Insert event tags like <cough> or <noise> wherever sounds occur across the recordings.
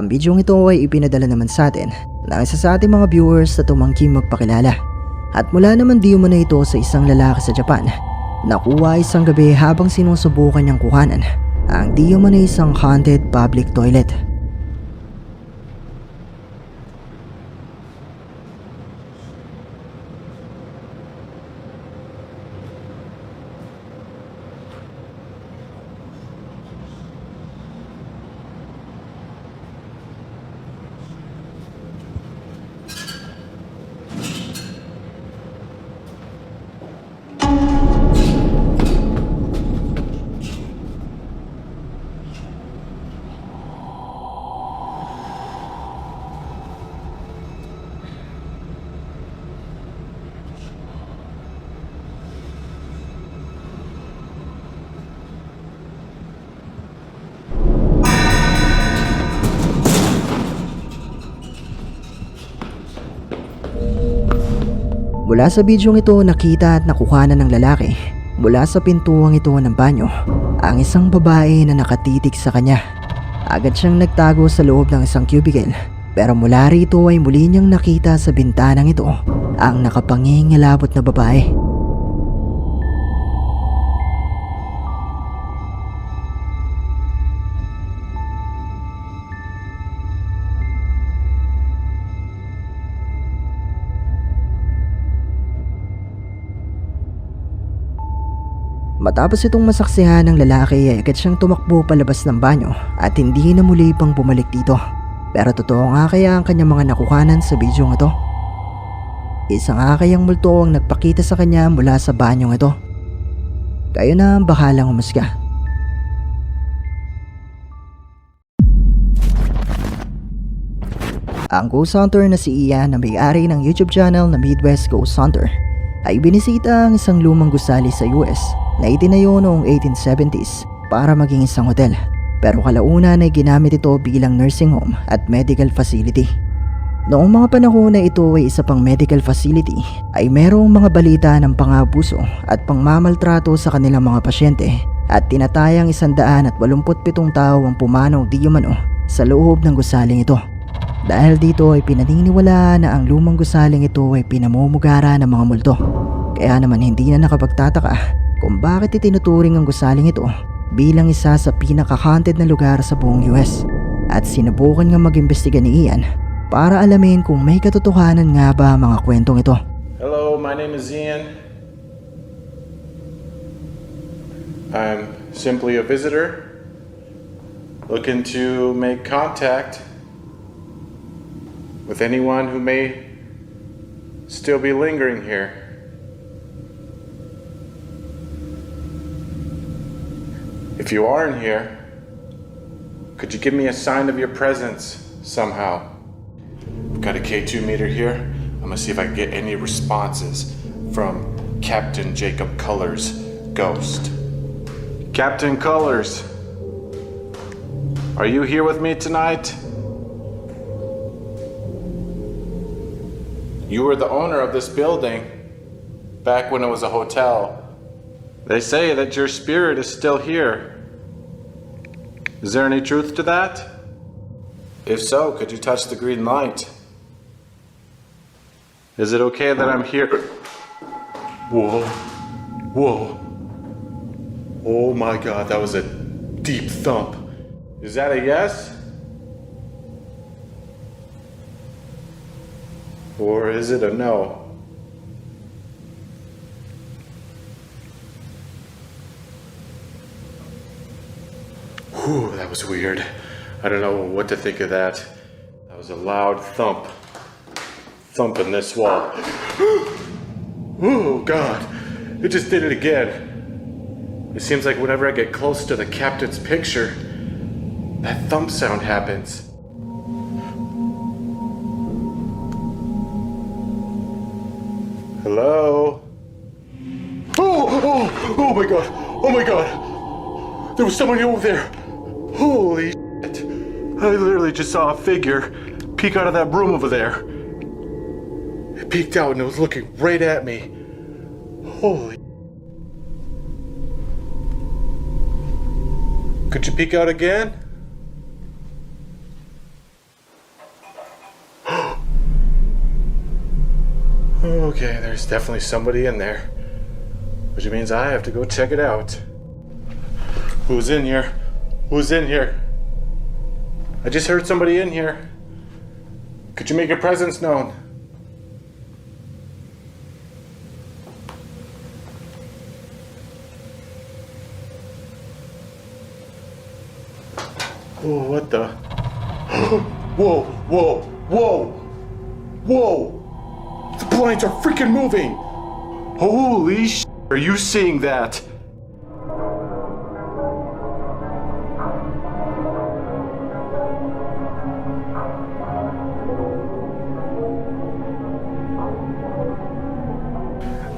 Ang bidyong ito ay ipinadala naman sa atin ng isa sa ating mga viewers na tumangking magpakilala. At mula naman di na ito sa isang lalaki sa Japan. Nakuha isang gabi habang sinusubukan niyang kuhanan ang di na isang haunted public toilet. Mula sa bidyong ito nakita at nakuha na ng lalaki mula sa pintuang ito ng banyo ang isang babae na nakatitig sa kanya. Agad siyang nagtago sa loob ng isang cubicle pero mula rito ay muli niyang nakita sa bintanang ito ang nakapangingilabot na babae. Matapos itong masaksihan ng lalaki ay agad siyang tumakbo palabas ng banyo at hindi na muli pang bumalik dito. Pero totoo nga kaya ang kanyang mga nakuhanan sa bidyong ito? Isa nga kayang multo ang nagpakita sa kanya mula sa banyong ito. Kayo na ang bahalang umusga. Ang ghost hunter na si Ian na may-ari ng YouTube channel na Midwest Ghost Hunter ay binisita ang isang lumang gusali sa US na itinayo noong 1870s para maging isang hotel. Pero kalaunan ay ginamit ito bilang nursing home at medical facility. Noong mga panahon na ito ay isa pang medical facility ay merong mga balita ng pangabuso at pangmamaltrato sa kanilang mga pasyente at tinatayang 187 tao ang pumanaw di umano sa loob ng gusaling ito. Dahil dito ay pinaniniwalaan na ang lumang gusaling ito ay pinamumugara ng mga multo. Kaya naman hindi na nakapagtataka kung bakit itinuturing ang gusaling ito bilang isa sa pinaka-haunted na lugar sa buong US. At sinubukan nga mag-imbestiga ni Ian para alamin kung may katotohanan nga ba mga kwentong ito. Hello, my name is Ian. I'm simply a visitor looking to make contact with anyone who may still be lingering here. If you are in here, could you give me a sign of your presence somehow? I've got a K2 meter here. I'm gonna see if I can get any responses from Captain Jacob Colors Ghost. Captain Colors, are you here with me tonight? You were the owner of this building back when it was a hotel. They say that your spirit is still here. Is there any truth to that? If so, could you touch the green light? Is it okay that I'm here? Whoa. Whoa. Oh my god, that was a deep thump. Is that a yes? Or is it a no? Whew, that was weird. I don't know what to think of that. That was a loud thump. Thumping this wall. <gasps> oh, God. It just did it again. It seems like whenever I get close to the captain's picture, that thump sound happens. Hello? Oh, oh, oh, oh my god. Oh my god. There was someone over there. Holy shit. I literally just saw a figure peek out of that room over there. It peeked out and it was looking right at me. Holy. Could you peek out again? <gasps> okay, there's definitely somebody in there. Which means I have to go check it out. Who's in here? Who's in here? I just heard somebody in here. Could you make your presence known? Oh, what the? <gasps> whoa, whoa, whoa, whoa! The blinds are freaking moving! Holy sh! Are you seeing that?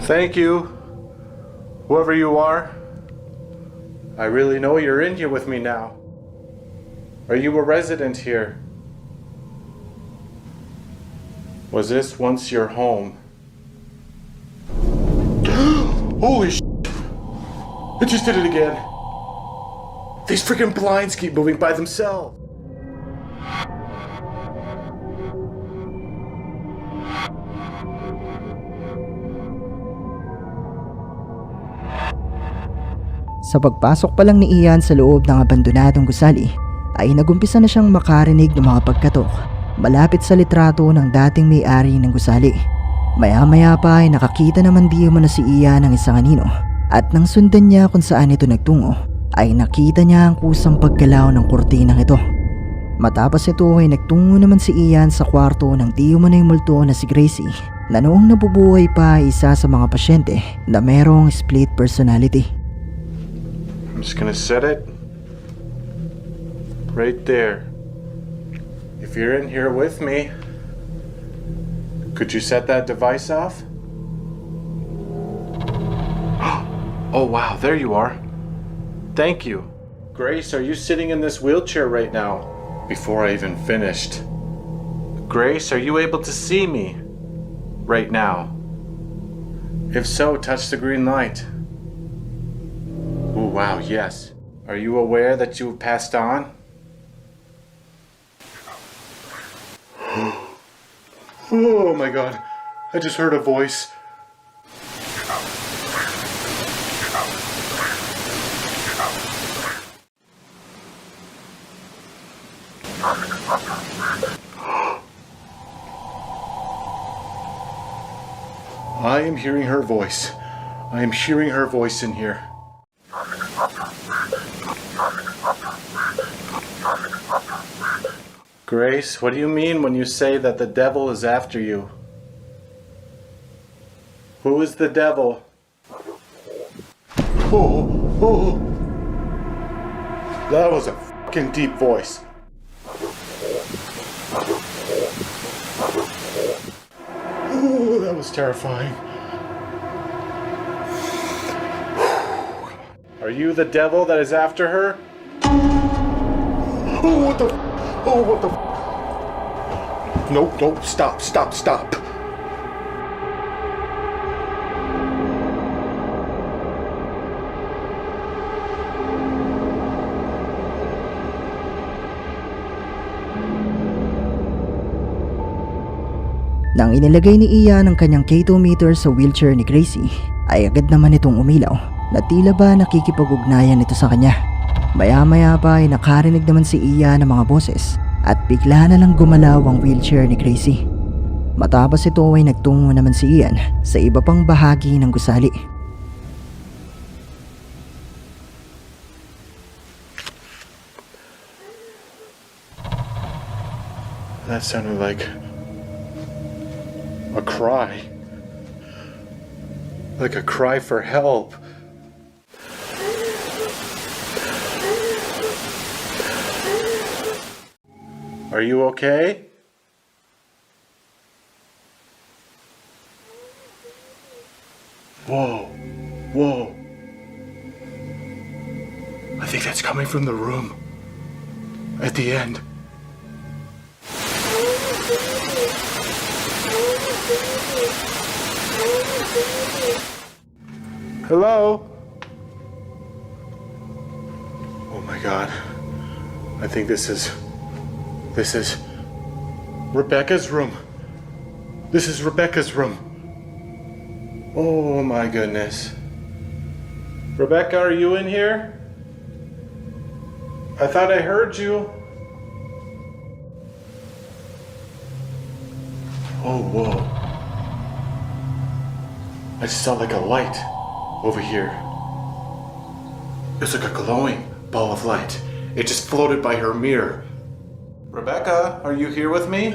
Thank you, whoever you are. I really know you're in here with me now. Are you a resident here? Was this once your home? <gasps> Holy sh! It just did it again. These freaking blinds keep moving by themselves. Sa pagpasok pa lang ni Ian sa loob ng abandonadong gusali, ay nagumpisa na siyang makarinig ng mga pagkatok malapit sa litrato ng dating may-ari ng gusali. Maya-maya pa ay nakakita naman di na si Ian ng isang anino at nang sundan niya kung saan ito nagtungo ay nakita niya ang kusang paggalaw ng kurtinang ito. Matapos ito ay nagtungo naman si Ian sa kwarto ng di umano'y multo na si Gracie na noong nabubuhay pa isa sa mga pasyente na merong split personality. I'm just gonna set it right there. If you're in here with me, could you set that device off? <gasps> Oh, wow, there you are. Thank you. Grace, are you sitting in this wheelchair right now? Before I even finished. Grace, are you able to see me right now? If so, touch the green light. Oh, wow, yes. Are you aware that you have passed on? <gasps> oh my god. I just heard a voice. <gasps> I am hearing her voice. I am hearing her voice in here. Grace, what do you mean when you say that the devil is after you? Who is the devil? Oh, oh. That was a fucking deep voice. Oh, that was terrifying. Are you the devil that is after her? Oh, what the? Oh, what the? Nope, nope, stop, stop, stop. Nang inilagay ni Ian ang kanyang K2 meter sa wheelchair ni Gracie, ay agad naman itong umilaw na tila ba nakikipag-ugnayan ito sa kanya. Maya-maya pa ay nakarinig naman si Ian ng mga boses at bigla na lang gumalaw ang wheelchair ni Gracie. Matapos ito ay nagtungo naman si Ian sa iba pang bahagi ng gusali. That sounded like a cry. Like a cry for help. Are you okay? Whoa, whoa. I think that's coming from the room at the end. Hello? Oh my god. I think this is. This is. Rebecca's room. This is Rebecca's room. Oh my goodness. Rebecca, are you in here? I thought I heard you. Oh, whoa. I just saw like a light over here. It's like a glowing ball of light. It just floated by her mirror. Rebecca, are you here with me?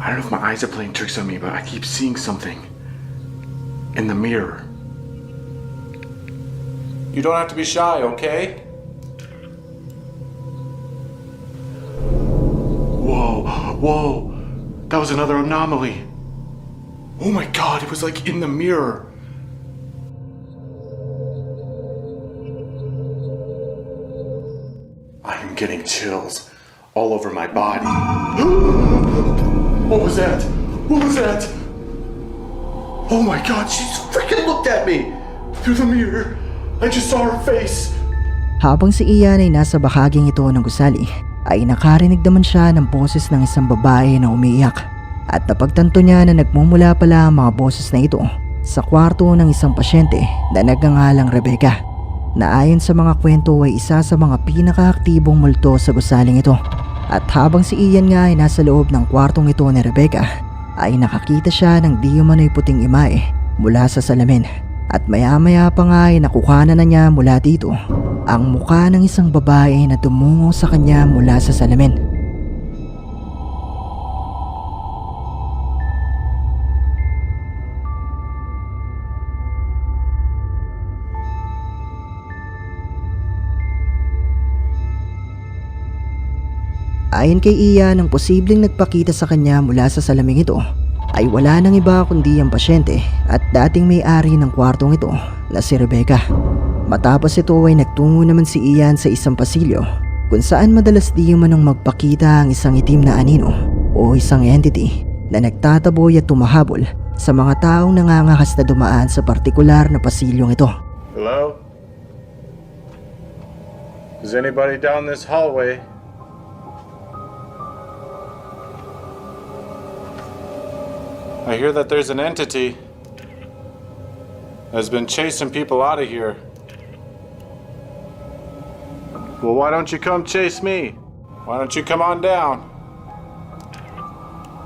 I don't know if my eyes are playing tricks on me, but I keep seeing something in the mirror. You don't have to be shy, okay? Whoa, whoa, that was another anomaly. Oh my god, it was like in the mirror. Getting chills all over my body. <gasps> What was that? What was that? Oh my god, she freaking looked at me through the mirror. I just saw her face. Habang si Ian ay nasa bahaging ito ng gusali, ay nakarinig naman siya ng boses ng isang babae na umiiyak. At napagtanto niya na nagmumula pala ang mga boses na ito sa kwarto ng isang pasyente na nagngangalang Rebecca na ayon sa mga kwento ay isa sa mga pinakaaktibong multo sa gusaling ito. At habang si Ian nga ay nasa loob ng kwartong ito ni Rebecca, ay nakakita siya ng di umano'y puting imae mula sa salamin. At maya maya pa nga ay nakukanan na niya mula dito ang mukha ng isang babae na tumungo sa kanya mula sa salamin. Ayon kay Ian, ang posibleng nagpakita sa kanya mula sa salaming ito ay wala nang iba kundi ang pasyente at dating may-ari ng kwartong ito na si Rebecca. Matapos ito ay nagtungo naman si Ian sa isang pasilyo kung saan madalas di manong magpakita ang isang itim na anino o isang entity na nagtataboy at tumahabol sa mga taong nangangakas na dumaan sa partikular na pasilyong ito. Hello? Is anybody down this hallway? I hear that there's an entity that's been chasing people out of here. Well, why don't you come chase me? Why don't you come on down?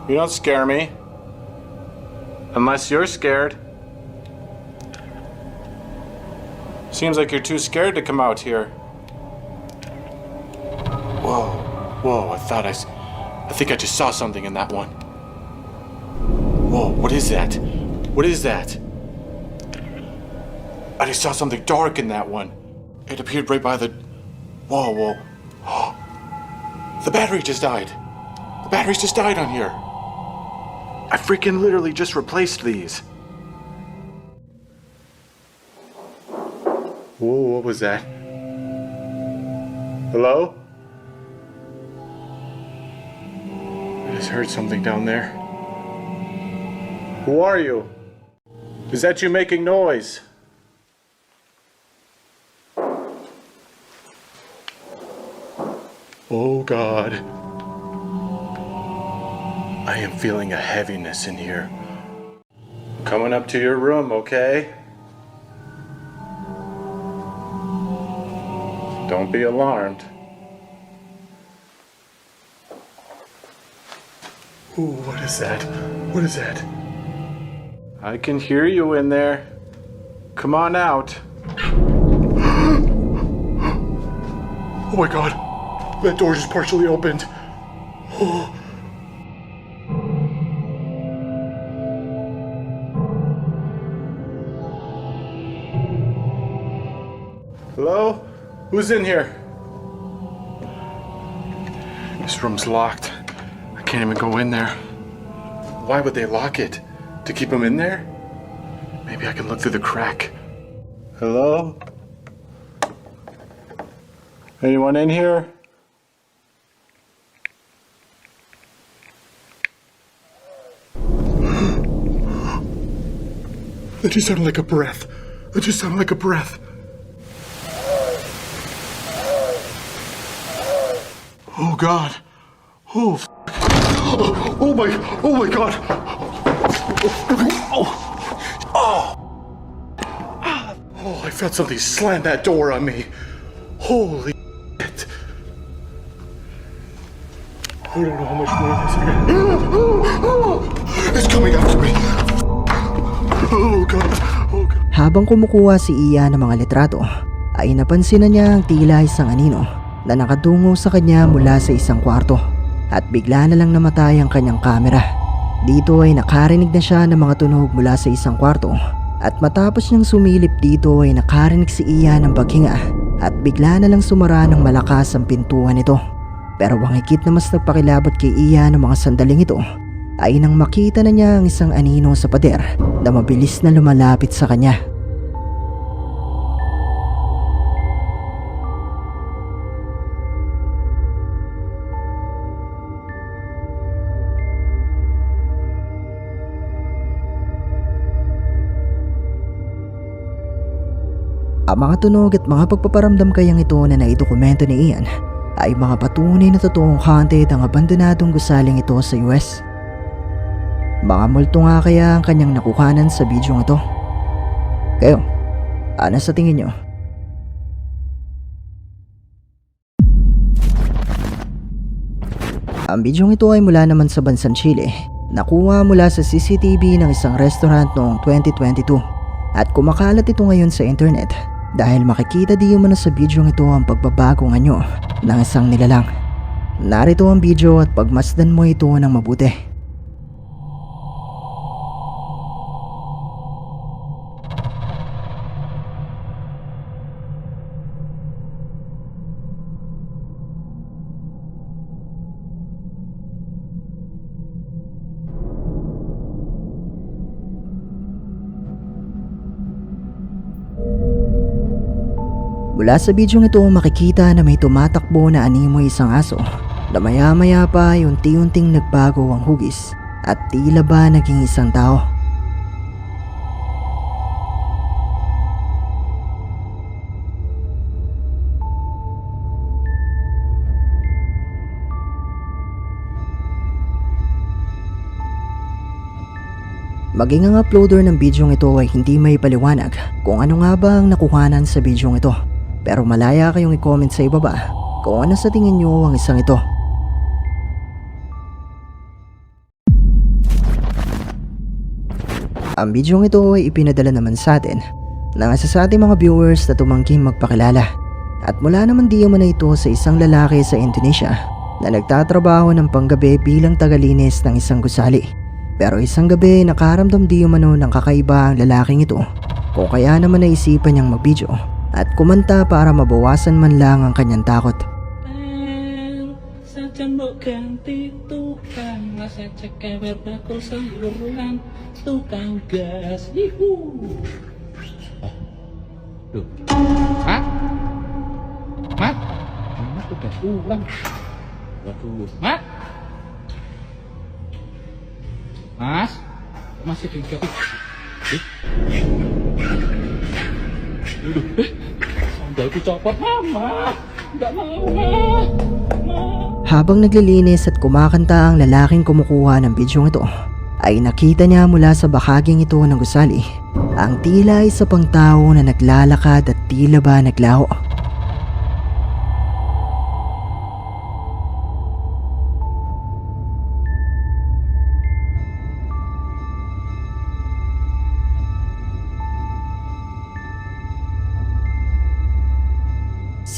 You don't scare me. Unless you're scared. Seems like you're too scared to come out here. Whoa, whoa, I thought I. I think I just saw something in that one. Whoa, what is that? What is that? I just saw something dark in that one. It appeared right by the. Whoa, whoa. <gasps> The battery just died. The batteries just died on here. I freaking literally just replaced these. Whoa, what was that? Hello? I just heard something down there. Who are you? Is that you making noise? Oh God. I am feeling a heaviness in here. Coming up to your room, okay? Don't be alarmed. Ooh, what is that? What is that? I can hear you in there. Come on out. <gasps> oh my god. That door just partially opened. <gasps> Hello? Who's in here? This room's locked. I can't even go in there. Why would they lock it? To keep him in there? Maybe I can look through the crack. Hello? Anyone in here? <gasps> That just sounded like a breath. That just sounded like a breath. Oh God. Oh. f- <gasps> Oh my. Oh my God. Oh, I felt something slam that door on me. Holy shit. I don't know how much more this is. It's coming after me. Oh god. Oh god. Habang kumukuha si Ian ng mga litrato, ay napansin na niya ang tila isang anino na nakatungo sa kanya mula sa isang kwarto at bigla na lang namatay ang kanyang kamera. Dito ay nakarinig na siya ng mga tunog mula sa isang kwarto at matapos niyang sumilip dito ay nakarinig si Ian ng paghinga at bigla na lang sumara ng malakas ang pintuan nito. Pero ang higit na mas nagpakilabot kay Ian ng mga sandaling ito ay nang makita na niya ang isang anino sa pader na mabilis na lumalapit sa kanya. Mga tunog at mga pagpaparamdam kayang ito na naidokumento ni Ian ay mga patunay na totoong haunted ang abandonadong gusaling ito sa US. Mga multo nga kaya ang kanyang nakukanan sa bidyong ito. Kayo, ano sa tingin nyo? Ang bidyong ito ay mula naman sa bansang Chile. Nakuha mula sa CCTV ng isang restaurant noong 2022 at kumakalat ito ngayon sa internet dahil makikita di na sa bidyong ito ang pagbabagong anyo ng isang nilalang. Narito ang video at pagmasdan mo ito ng mabuti. Mula sa bidyong ito makikita na may tumatakbo na animoy isang aso na maya maya pa unti-unting nagbago ang hugis at tila ba naging isang tao. Maging ang uploader ng bidyong ito ay hindi may paliwanag kung ano nga ba ang nakuhanan sa bidyong ito. Pero malaya kayong i-comment sa ibaba kung ano sa tingin nyo ang isang ito. Ang bidyong ito ay ipinadala naman sa atin ng isa sa ating mga viewers na tumangking magpakilala. At mula naman di man na ito sa isang lalaki sa Indonesia na nagtatrabaho ng panggabi bilang tagalinis ng isang gusali. Pero isang gabi nakaramdam di umano ng kakaiba ang lalaking ito kung kaya naman naisipan niyang magbidyo at kumanta para mabawasan man lang ang kanyang takot. Sa cambuk ganti tukang Masa cekewer bakul sayuran Tukang gas Yihu Duh Hah? Mat? Mat udah pulang Waduh Mat? Mas? Masih kapit Eh? Habang naglilinis at kumakanta ang lalaking kumukuha ng bidyong ito, ay nakita niya mula sa bahaging ito ng gusali ang tila isa pang tao na naglalakad at tila ba naglaho.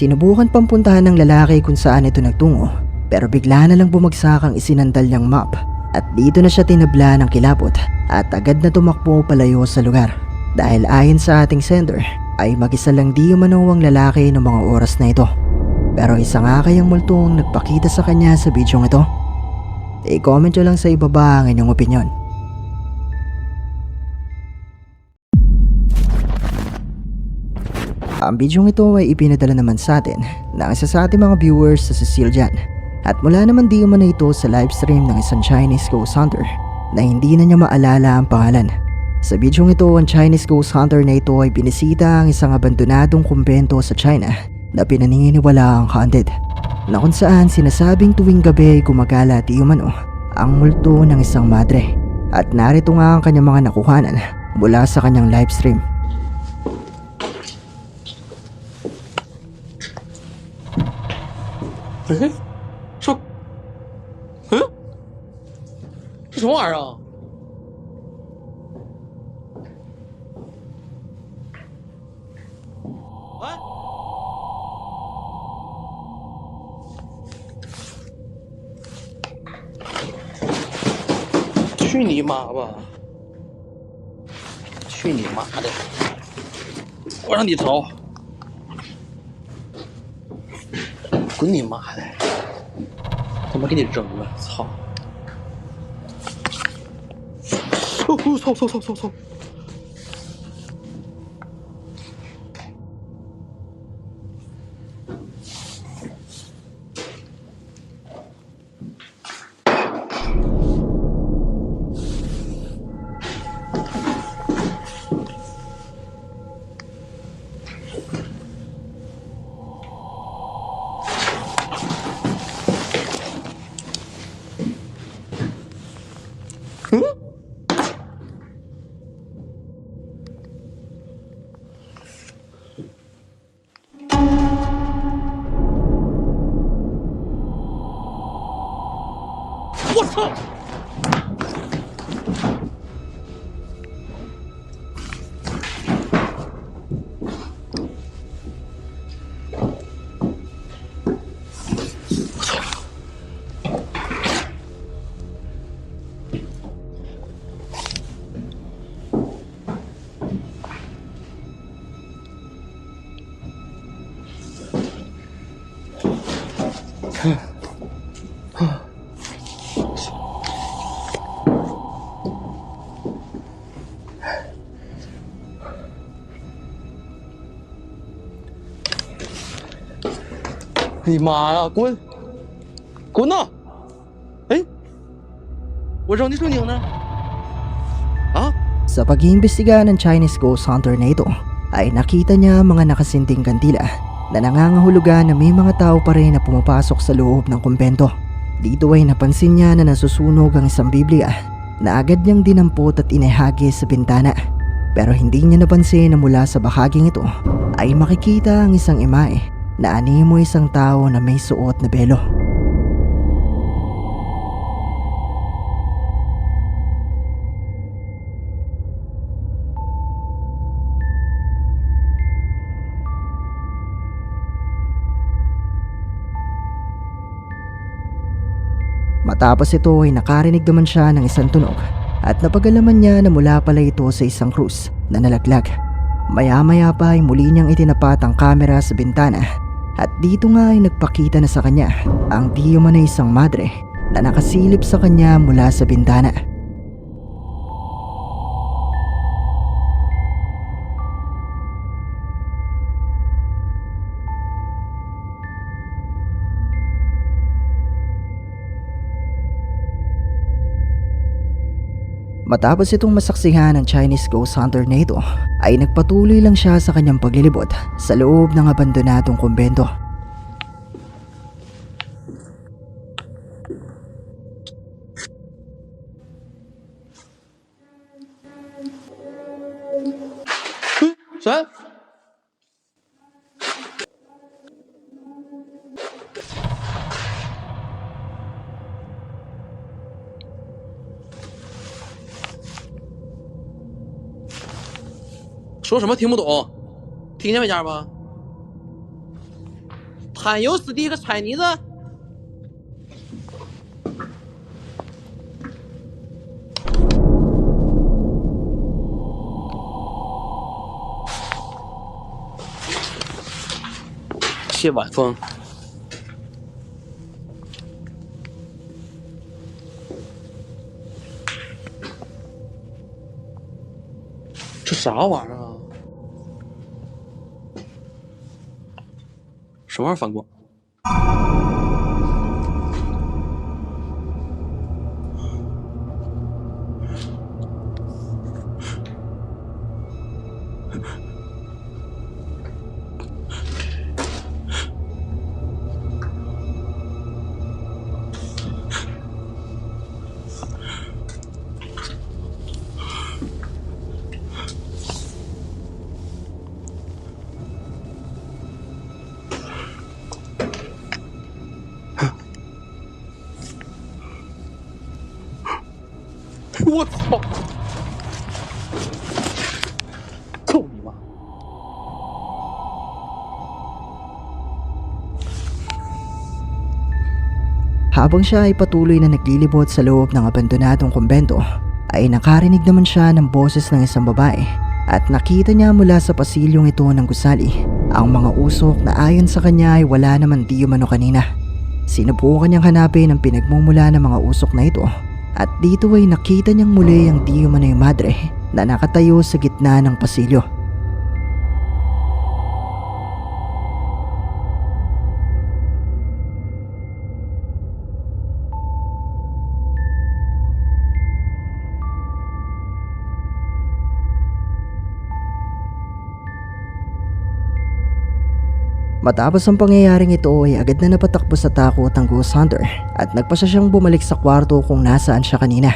Sinubukan pang puntahan ng lalaki kung saan ito nagtungo pero bigla na lang bumagsak ang isinandal niyang map at dito na siya tinabla ng kilapot at agad na tumakbo palayo sa lugar. Dahil ayon sa ating sender ay mag-isa lang di umano ang lalaki ng mga oras na ito. Pero isa nga kayang multo ang nagpakita sa kanya sa bidyong ito. I-comment nyo lang sa ibaba ang inyong opinion. Ang bidyong ito ay ipinadala naman sa atin ng isa sa ating mga viewers sa Sicilian at mula naman di umano ito sa livestream ng isang Chinese ghost hunter na hindi na niya maalala ang pangalan. Sa bidyong ito, ang Chinese ghost hunter na ito ay binisita ang isang abandonadong kumbento sa China na pinaniniwala ang haunted na kung saan sinasabing tuwing gabi ay gumagala at umano ang multo ng isang madre At narito nga ang kanyang mga nakuhanan mula sa kanyang live stream. 哎，说，嗯，这什么玩意儿啊？喂，去你妈吧！去你妈的！我让你找，滚你妈的！他妈给你扔了，操！哦，哦操操操操操！你妈呀，滚！滚呐！哎，我扔的水宁呢？啊？ Sa pag-iimbestiga ng Chinese Ghost Hunter na ito, ay nakita niya mga nakasinting kandila na nangangahulugan na may mga tao pa rin na pumapasok sa loob ng kumpento. Dito ay napansin niya na nasusunog ang isang Biblia na agad niyang dinampot at inehagi sa bintana. Pero hindi niya napansin na mula sa bahaging ito ay makikita ang isang imae na animo isang tao na may suot na belo. Matapos ito ay nakarinig naman siya ng isang tunog at napagalaman niya na mula pala ito sa isang krus na nalaglag. Maya-maya pa ay muli niyang itinapat ang kamera sa bintana at dito nga ay nagpakita na sa kanya ang di na isang madre na nakasilip sa kanya mula sa bintana. Matapos itong masaksihan ng Chinese ghost hunter na ito, ay nagpatuloy lang siya sa kanyang paglilibot sa loob ng abandonadong kumbento. 什么听不懂？听见没，家人们？坦油死地个揣泥子！谢晚风。这啥玩意儿啊？什么反光。Habang siya ay patuloy na naglilibot sa loob ng abandonadong kumbento, ay nakarinig naman siya ng boses ng isang babae at nakita niya mula sa pasilyong ito ng gusali ang mga usok na ayon sa kanya ay wala naman di umano kanina. Sinubukan niyang hanapin ang pinagmumula ng mga usok na ito at dito ay nakita niyang muli ang di umano yung madre na nakatayo sa gitna ng pasilyo. Matapos ang pangyayaring ito ay agad na napatakbo sa takot ang ghost hunter at nagpasya siyang bumalik sa kwarto kung nasaan siya kanina.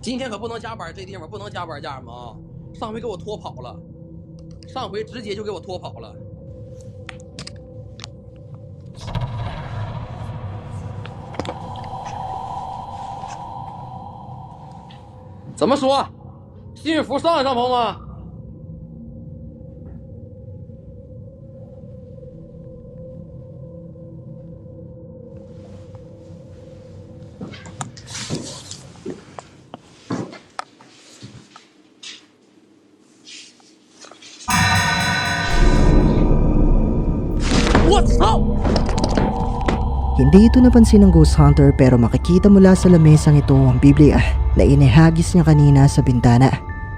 今天可不能加班，这地方不能加班，家人们啊！上回给我拖跑了，上回直接就给我拖跑了。怎么说？幸福上一上，朋友们。 Hindi ito napansin ng ghost hunter pero makikita mula sa lamesang ito ang Biblia na inihagis niya kanina sa bintana.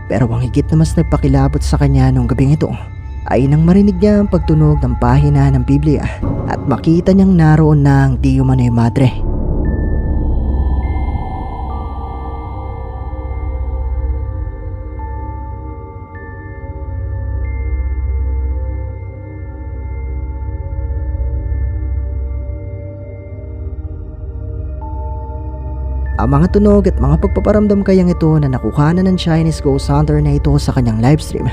Pero ang higit na mas nagpakilabot sa kanya nung gabing ito ay nang marinig niya ang pagtunog ng pahina ng Biblia at makita niyang naroon na ang di umano'y madre. Ang mga tunog at mga pagpaparamdam kayang ito na nakuha na ng Chinese Ghost Hunter na ito sa kanyang livestream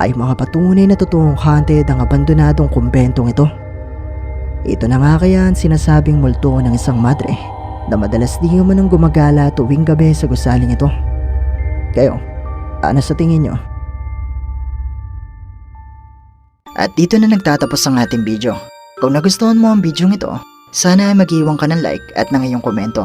ay mga patunay na totoong haunted ang abandonadong kumbentong ito. Ito na nga kaya ang sinasabing multo ng isang madre na madalas di manong gumagala tuwing gabi sa gusaling ito. Kayo, ano sa tingin nyo? At dito na nagtatapos ang ating video. Kung nagustuhan mo ang video ito, sana ay mag-iwan ka ng like at ng iyong komento.